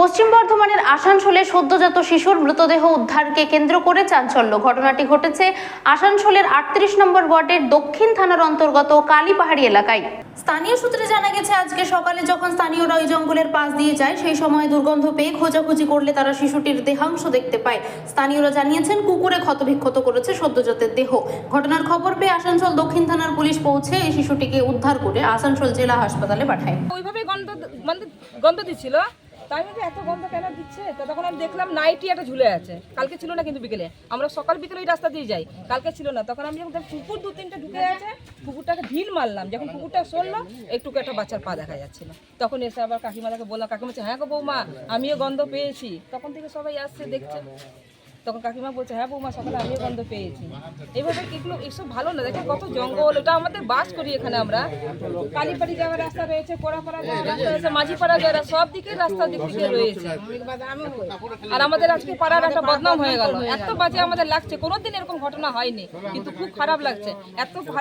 পশ্চিম বর্ধমানের আসানসোলে সদ্যজাত শিশুর মৃতদেহ উদ্ধারকে কেন্দ্র করে চাঞ্চল্য। ঘটনাটি ঘটেছে আসানসোলের আটত্রিশ নম্বর ওয়ার্ডের দক্ষিণ থানার অন্তর্গত কালীপাহাড়ি এলাকায়। স্থানীয় সূত্রে জানা গেছে আজকে সকালে যখন স্থানীয়রা ওই জঙ্গলের পাশ দিয়ে যায় সেই সময় দুর্গন্ধ পেয়ে খোঁজাখুঁজি করলে তারা শিশুটির দেহাংশ দেখতে পায়। স্থানীয়রা জানিয়েছেন কুকুরে ক্ষতবিক্ষত করেছে সদ্যজাতের দেহ। ঘটনার খবর পেয়ে আসানসোল দক্ষিণ থানার পুলিশ পৌঁছে এই শিশুটিকে উদ্ধার করে আসানসোল জেলা হাসপাতালে পাঠায়। ওইভাবে গন্ধ গন্ধ গন্ধ দিচ্ছিল তাই আমি এত গন্ধ কেন দিচ্ছে? তো তখন আমি দেখলাম নাইটি একটা ঝুলে আছে। কালকে ছিল না কিন্তু বিকেলে। আমরা সকাল বিকেলে ওই রাস্তা দিয়ে যাই। কালকে ছিল না। তখন আমি যখন কুকুর দু তিনটে ঢুকে আছে কুকুরটাকে ঢিল মারলাম। যখন কুকুরটা সরলো, একটু একটা বাচ্চার পা দেখা যাচ্ছিল। তখন এসে আবার কাকিমাদাকে বললাম, কাকিমা বলছে হ্যাঁ গো বৌমা, আমিও গন্ধ পেয়েছি। তখন থেকে সবাই আসছে, দেখছে। তখন কাকিমা বলছে হ্যাঁ বৌমা, সকালে আমিও গন্ধ পেয়েছি। এইভাবে এগুলো, এসব ভালো না, দেখেন কত জঙ্গল, ওটা আমাদের বাস করি এখানে আমরা। কালীবাড়ি যাওয়ার রাস্তা রয়েছে কোড়াপাড়া যাওয়ার রাস্তা রয়েছে, মাঝিপাড়া যাওয়ার সব দিকে রাস্তা দিক থেকে রয়েছে। আর আমাদের আজকে পাড়ার একটা বদনাম হয়ে গেল। এত বাজে আমাদের লাগছে, কোনোদিন এরকম ঘটনা হয়নি, কিন্তু খুব খারাপ লাগছে। এত